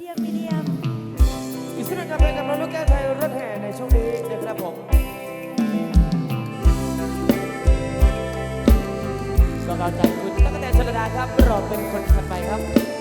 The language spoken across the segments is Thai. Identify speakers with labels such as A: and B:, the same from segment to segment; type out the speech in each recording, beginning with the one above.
A: เดียมมีเดียม
B: อีกสักหนึ่งเพลงกับน้องลูกแก้วไทยรถแห่ในช่วงนี้นะครับผมก็กำลังใจคุณตั้
A: งแต่ชลดาครับรอเป็
B: นคนถัดไปครับ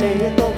C: Leyla